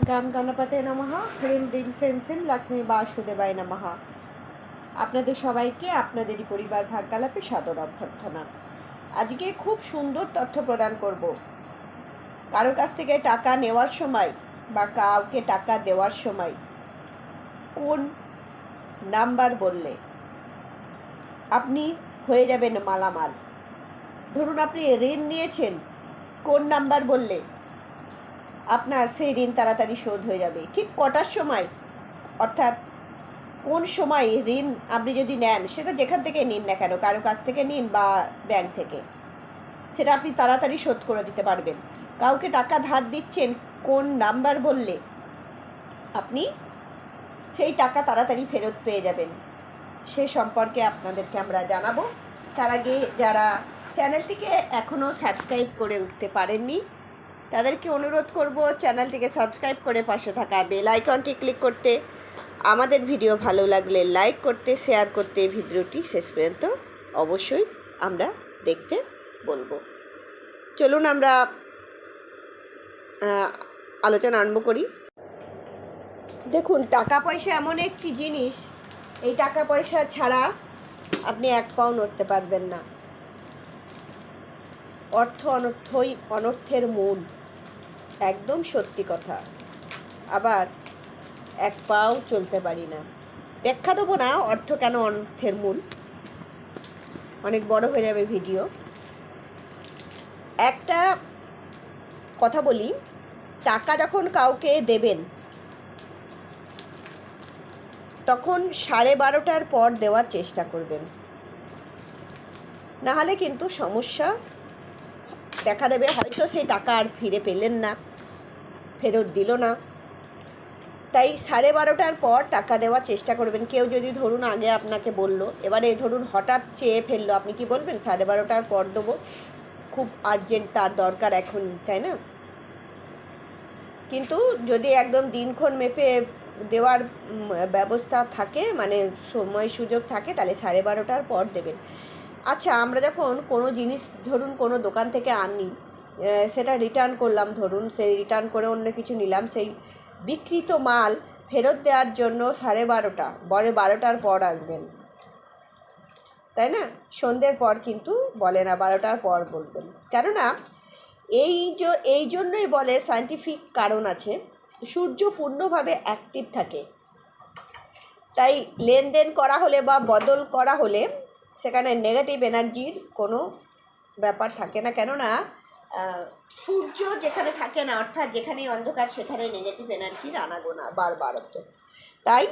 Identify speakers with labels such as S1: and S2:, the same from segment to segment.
S1: গাম গণপতে নমঃ হ্রিম ডিম শ্রীম শ্রীম লক্ষ্মী বাসুদেবায় নমঃ আপনাদের সবাইকে আপনাদেরই পরিবার ভাগ্যালাপে সাদর অভ্যর্থনা আজকে খুব সুন্দর তথ্য প্রদান করব কারও কাছ থেকে টাকা নেওয়ার সময় বা কাউকে টাকা দেওয়ার সময় কোন নাম্বার বললে আপনি হয়ে যাবেন মালামাল ধরুন আপনি ঋণ নিয়েছেন কোন নাম্বার বললে আপনার সেই ঋণ তাড়াতাড়ি শোধ হয়ে যাবে। ঠিক কটার সময়? অর্থাৎ কোন সময় ঋণ আপনি যদি নেন, সেটা যেখান থেকে নিন না কেন, কারও কাছ থেকে নিন বা ব্যাংক থেকে, সেটা আপনি তাড়াতাড়ি শোধ করে দিতে পারবেন। কাউকে টাকা ধার দিচ্ছেন কোন নাম্বার বললে, আপনি সেই টাকা তাড়াতাড়ি ফেরত পেয়ে যাবেন। সে সম্পর্কে আপনাদেরকে আমরা জানাব। তার আগে যারা চ্যানেলটিকে এখনও সাবস্ক্রাইব করে উঠতে পারেননি তাদেরকে অনুরোধ করব চ্যানেলটিকে সাবস্ক্রাইব করে পাশে থাকা বেল আইকনটি ক্লিক করতে। আমাদের ভিডিও ভালো লাগলে লাইক করতে, শেয়ার করতে ভিডিওটি শেষ পর্যন্ত অবশ্যই আমরা দেখতে বলব। চলুন আমরা আলোচনা আরম্ভ করি। দেখুন, টাকা পয়সা এমন একটি জিনিস, এই টাকা পয়সা ছাড়া আপনি এক পাও নড়তে পারবেন না। অর্থ অনর্থই, অনর্থের মূল। একদম সত্যি কথা। আবার এক পাও চলতে পারি না। ব্যাখ্যা দেবো না, অর্থ কেন অর্থের মূল? অনেক বড় হয়ে যাবে ভিডিও। একটা কথা বলি, টাকা যখন কাউকে দেবেন, তখন সাড়ে বারোটার পর দেওয়ার চেষ্টা করবেন। নাহলে কিন্তু সমস্যা দেখা দেবে, হয়তো সেই টাকা আর ফিরে পেলেন না। ফেরত দিল না। তাই সাড়ে বারোটার পর টাকা দেওয়ার চেষ্টা করবেন। কেউ যদি ধরুন আগে আপনাকে বলল, এবারে ধরুন হঠাৎ চেয়ে ফেলল, আপনি কি বলবেন? সাড়ে বারোটার পর দেবো। খুব আর্জেন্ট তার দরকার এখন, তাই না? কিন্তু যদি একদম দিনক্ষণ মেপে দেওয়ার ব্যবস্থা থাকে মানে সময় সুযোগ থাকে, তাহলে সাড়ে বারোটার পর দেবেন। আচ্ছা আমরা যখন কোনো জিনিস, ধরুন কোনো দোকান থেকে আনি সেটা রিটার্ন করলাম, ধরুন, সেই রিটার্ন করে অন্য কিছু নিলাম, সেই বিকৃত মাল ফেরত দেওয়ার জন্য সাড়ে বারোটা বলে বারোটার পর আসবেন। তাই না? সন্ধ্যের পর কিন্তু বলে না, বারোটার পর বলবেন। কেননা, এই এই জন্যই বলে সায়েন্টিফিক কারণ আছে, সূর্য পূর্ণভাবে অ্যাক্টিভ থাকে। তাই লেনদেন করা হলে বা বদল করা হলে সেখানে নেগেটিভ এনার্জির কোনো ব্যাপার থাকে না। কেননা সূর্য যেখানে থাকে না, অর্থাৎ যেখানেই অন্ধকার সেখানে নেগেটিভ এনার্জির আনাগোনা বারবার তো তাই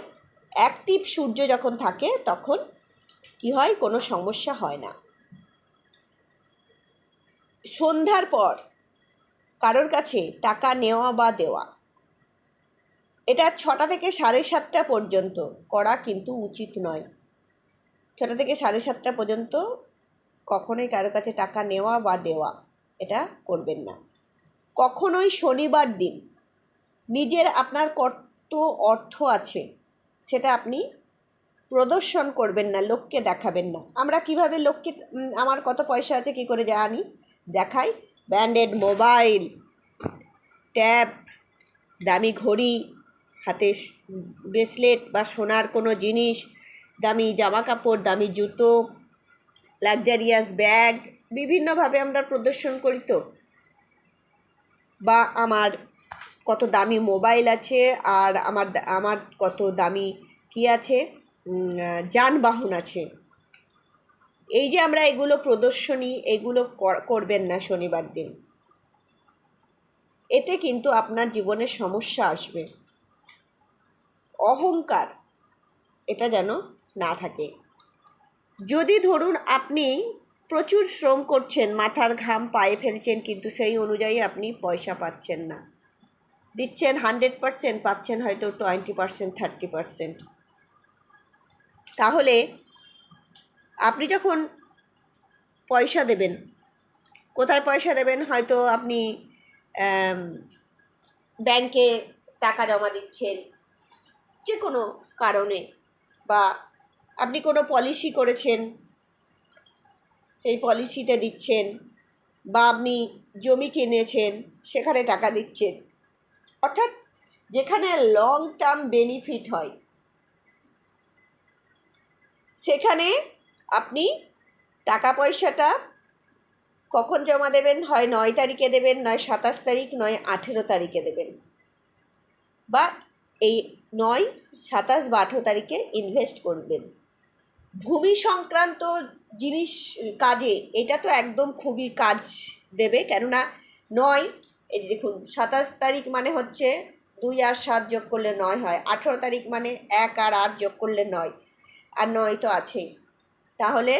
S1: অ্যাক্টিভ সূর্য যখন থাকে, তখন কি হয়? কোনো সমস্যা হয় না। সন্ধ্যার পর কারোর কাছে টাকা নেওয়া বা দেওয়া, এটা ছটা থেকে সাড়ে সাতটা পর্যন্ত করা কিন্তু উচিত নয়। ছটা থেকে সাড়ে সাতটা পর্যন্ত কখনোই কারোর কাছে টাকা নেওয়া বা দেওয়া এটা করবেন না। কখনোই শনিবার দিন নিজের আপনার কত অর্থ আছে, সেটা আপনি প্রদর্শন করবেন না, লোককে দেখাবেন না। আমরা কীভাবে লোককে আমার কত পয়সা আছে, কি করে জানি? দেখাই। ব্র্যান্ডেড মোবাইল, ট্যাব, দামি ঘড়ি, হাতে ব্রেসলেট বা সোনার কোনো জিনিস, দামি জামা কাপড় দামি জুতো লাক্সারিয়াস ব্যাগ বিভিন্নভাবে আমরা প্রদর্শন করি তো। বা আমার কত দামি মোবাইল আছে, আর আমার আমার কত দামি কী আছে যানবাহন আছে। এই যে আমরা এগুলো প্রদর্শনী, এগুলো কর- করবেন না শনিবার দিন। এতে কিন্তু আপনার জীবনে সমস্যা আসবে। অহংকার, এটা যেন না থাকে। যদি ধরুন আপনি প্রচুর শ্রম করছেন, মাথার ঘাম পায়ে ফেলছেন, কিন্তু সেই অনুযায়ী আপনি পয়সা পাচ্ছেন না। দিচ্ছেন হান্ড্রেড পারসেন্ট পাচ্ছেন হয়তো টোয়েন্টি পারসেন্ট থার্টি পারসেন্ট তাহলে আপনি যখন পয়সা দেবেন, কোথায় পয়সা দেবেন? হয়তো আপনি ব্যাংকে টাকা জমা দিচ্ছেন যে কোনো কারণে বা আপনি কোনো পলিসি করেছেন? সেই পলিসিতে দিচ্ছেন বা আপনি জমি কিনেছেন, সেখানে টাকা দিচ্ছেন। অর্থাৎ যেখানে লং টার্ম বেনিফিট হয়, সেখানে আপনি টাকা পয়সাটা কখন জমা দেবেন? হয় নয় তারিখে দেবেন, নয় সাতাশ তারিখ, নয় আঠেরো তারিখে দেবেন। বা এই নয়, সাতাশ বা আঠেরো তারিখে ইনভেস্ট করবেন। ভূমি সংক্রান্ত জিনিস, কাজে এটা তো একদম খুবই কাজ দেবে। কেননা নয়, এই দেখুন, সাতাশ তারিখ মানে হচ্ছে দুই আর সাত যোগ করলে নয় হয়, আঠেরো তারিখ মানে এক আর আট যোগ করলে নয়, আর নয় তো আছেই। তাহলে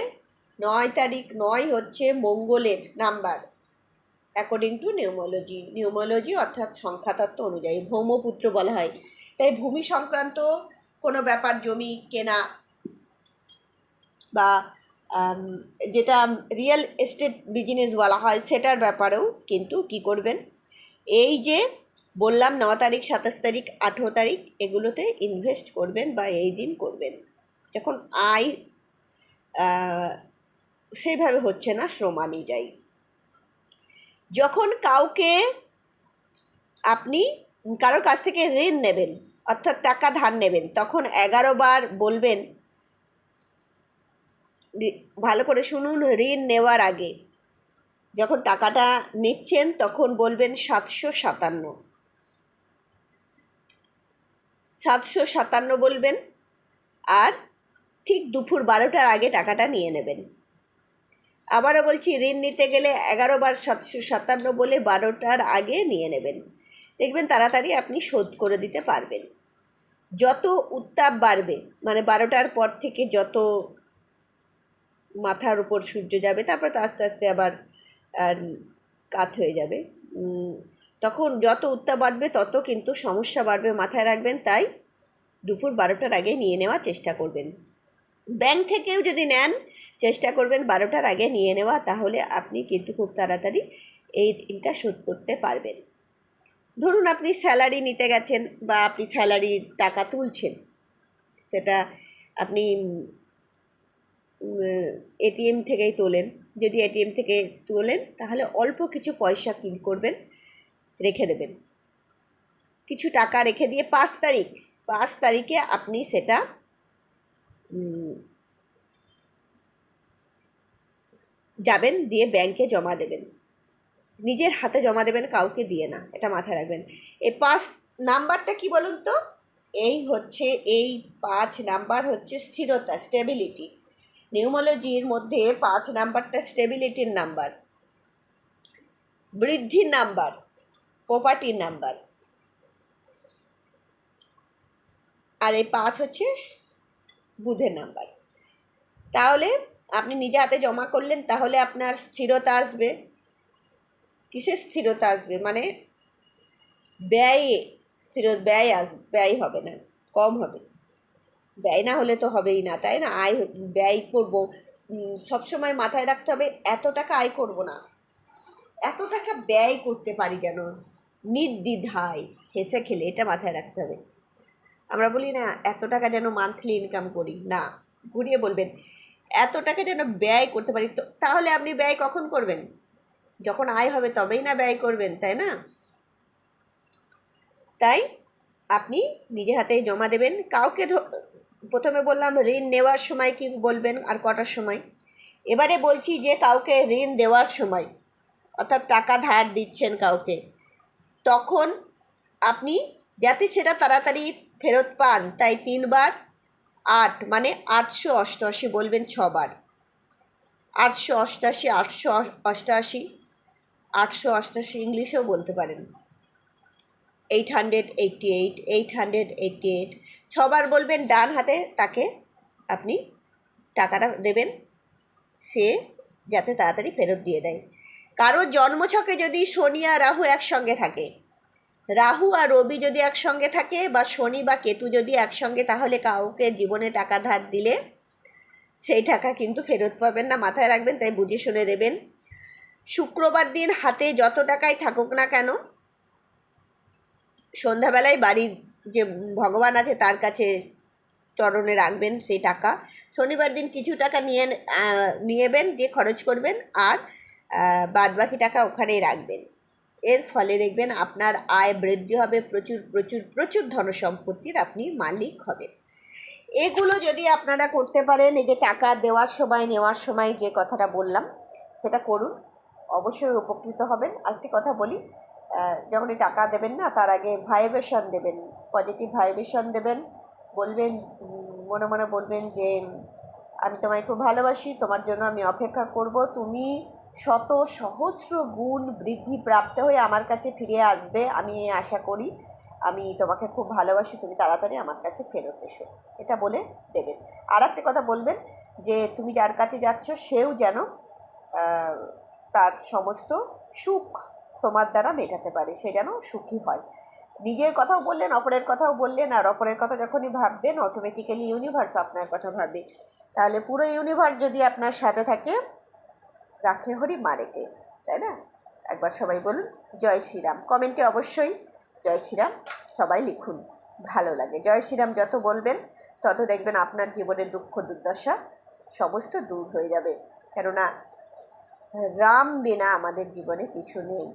S1: নয় তারিখ, নয় হচ্ছে মঙ্গলের number according to numerology numerology অর্থাৎ সংখ্যাতত্ত্ব অনুযায়ী ভৌমপুত্র বলা হয়। তাই ভূমি সংক্রান্ত কোনো ব্যাপার, জমি কেনা বা যেটা রিয়েল এস্টেট বিজনেস বলা হয় সেটার ব্যাপারেও কিন্তু কি করবেন? এই যে বললাম ন তারিখ, সাতাশ তারিখ, আঠেরো তারিখ এগুলোতে ইনভেস্ট করবেন বা এই দিন করবেন। যখন আয় সেইভাবে হচ্ছে না শ্রমানুযায়ী যখন কাউকে আপনি কারোর কাছ থেকে ঋণ নেবেন, অর্থাৎ টাকা ধার নেবেন, তখন এগারো বার বলবেন ভালো করে শুনুন, ঋণ নেওয়ার আগে। যখন টাকাটা নিচ্ছেন, তখন বলবেন সাতশো সাতান্ন। সাতশো সাতান্ন বলবেন, আর ঠিক দুপুর বারোটার আগে টাকাটা নিয়ে নেবেন। আবারও বলছি, ঋণ নিতে গেলে এগারো বার সাতশো সাতান্ন বলে বারোটার আগে নিয়ে নেবেন। দেখবেন তাড়াতাড়ি আপনি শোধ করে দিতে পারবেন। যত উত্তাপ বাড়বে মানে বারোটার পর থেকে যত মাথার উপর সূর্য যাবে, তারপর তো আস্তে আস্তে আবার কাত হয়ে যাবে। তখন যত উত্তাপ বাড়বে, তত কিন্তু সমস্যা বাড়বে মাথায় রাখবেন, তাই দুপুর বারোটার আগে নিয়ে নেওয়ার চেষ্টা করবেন। ব্যাংক থেকেও যদি নেন, চেষ্টা করবেন বারোটার আগে নিয়ে নেওয়া, তাহলে আপনি কিন্তু খুব তাড়াতাড়ি এই ঋণটা শোধ করতে পারবেন। ধরুন আপনি স্যালারি নিতে গেছেন বা আপনি স্যালারির টাকা তুলছেন, সেটা আপনি এটিএম থেকেই তোলেন। যদি এটিএম থেকে তোলেন, তাহলে অল্প কিছু পয়সা কি করবেন? রেখে দেবেন। কিছু টাকা রেখে দিয়ে পাঁচ তারিখ, পাঁচ তারিখে আপনি সেটা যাবেন, দিয়ে ব্যাংকে জমা দেবেন। নিজের হাতে জমা দেবেন, কাউকে দিয়ে না। এটা মাথায় রাখবেন। এই পাঁচ নাম্বারটা কি বলুন তো? এই হচ্ছে, এই পাঁচ নাম্বার হচ্ছে স্থিরতা স্টেবিলিটি নিউমোলজির মধ্যে পাঁচ নাম্বারটা স্টেবিলিটির নাম্বার, বৃদ্ধির নাম্বার প্রপার্টির নাম্বার। আর এই পাঁচ হচ্ছে বুধের নাম্বার। তাহলে আপনি নিজে হাতে জমা করলেন, তাহলে আপনার স্থিরতা আসবে। কিসের স্থিরতা আসবে? মানে ব্যয়ে স্থির, ব্যয় আস, ব্যয় হবে না, কম হবে। ব্যয় না হলে তো হবেই না, তাই না? আয় ব্যয় করব। সবসময় মাথায় রাখতে হবে, এত টাকা আয় করব না। এত টাকা ব্যয় করতে পারি যেন, নির্দ্বিধায় হেসে খেলে এটা মাথায় রাখতে হবে। আমরা বলি না, এত টাকা যেন মান্থলি ইনকাম করি, না। ঘুরিয়ে বলবেন, এত টাকা যেন ব্যয় করতে পারি, তো তাহলে আপনি ব্যয় কখন করবেন? যখন আয় হবে তবেই না ব্যয় করবেন, তাই না? তাই আপনি নিজে হাতে জমা দেবেন, কাউকে প্রথমে বললাম, ঋণ নেওয়ার সময় কি বলবেন আর কটার সময়? এবারে বলছি যে, কাউকে ঋণ দেওয়ার সময়, অর্থাৎ টাকা ধার দিচ্ছেন কাউকে, তখন আপনি যাতে সেটা তাড়াতাড়ি ফেরত পান। তাই তিনবার, আট মানে আটশো অষ্টআশি বলবেন ছবার। আটশো অষ্টাশি আটশো অ- অষ্টআশি, আটশো অষ্টাশি ইংলিশেও বলতে পারেন। Eight hundred eighty eight eight hundred eighty eight ছবার বলবেন ডান হাতে তাকে আপনি টাকাটা দেবেন, সে যাতে তাড়াতাড়ি ফেরত দিয়ে দেয়। কারও জন্মছকে যদি শনি আর রাহু একসঙ্গে থাকে, রাহু আর রবি যদি একসঙ্গে থাকে বা শনি বা কেতু যদি একসঙ্গে, তাহলে কাউকে জীবনে টাকা ধার দিলে সেই টাকা কিন্তু ফেরত পাবেন না, মাথায় রাখবেন, তাই বুঝে শুনে দেবেন। শুক্রবার দিন হাতে যত টাকাই থাকুক না কেন সন্ধ্যাবেলায় বাড়ির যে ভগবান আছে তার কাছে চরণে রাখবেন সেই টাকা। শনিবার দিন কিছু টাকা নিয়ে নিয়েবেন, দিয়ে খরচ করবেন আর বাদ বাকি টাকা ওখানেই রাখবেন। এর ফলে দেখবেন আপনার আয় বৃদ্ধি হবে, প্রচুর প্রচুর প্রচুর ধনসম্পত্তির আপনি মালিক হবেন। এগুলো যদি আপনারা করতে পারেন, এই যে টাকা দেওয়ার সময়, নেওয়ার সময় যে কথাটা বললাম, সেটা করুন। অবশ্যই উপকৃত হবেন। আরেকটি কথা বলি যখনই টাকা দেবেন না, তার আগে ভাইব্রেশন দেবেন পজিটিভ ভাইব্রেশন দেবেন। বলবেন, মনে মনে বলবেন যে, আমি তোমায় খুব ভালোবাসি, তোমার জন্য আমি অপেক্ষা করব। তুমি শত সহস্র গুণ বৃদ্ধি প্রাপ্ত হয়ে আমার কাছে ফিরে আসবে। আমি এই আশা করি, আমি তোমাকে খুব ভালোবাসি, তুমি তাড়াতাড়ি আমার কাছে ফেরত এসো। এটা বলে দেবেন। আর একটা কথা বলবেন যে, তুমি যার কাছে যাচ্ছ, সেও যেন তার সমস্ত সুখ তোমার দ্বারা মেটাতে পারে, সে যেন সুখী হয়। নিজের কথাও বললেন, অপরের কথাও বললেন, আর অপরের কথা যখনই ভাববেন অটোমেটিক্যালি ইউনিভার্স আপনার কথা ভাববে তাহলে পুরো ইউনিভার্স যদি আপনার সাথে থাকে, রাখে হরি মারেকে, তাই না? একবার সবাই বলুন, জয় শ্রীরাম। কমেন্টে অবশ্যই জয় শ্রীরাম সবাই লিখুন, ভালো লাগে। জয় শ্রীরাম যত বলবেন, তত দেখবেন আপনার জীবনের দুঃখ, দুর্দশা সমস্ত দূর হয়ে যাবে। কেননা, রাম বিনা আমাদের জীবনে কিছু নেই।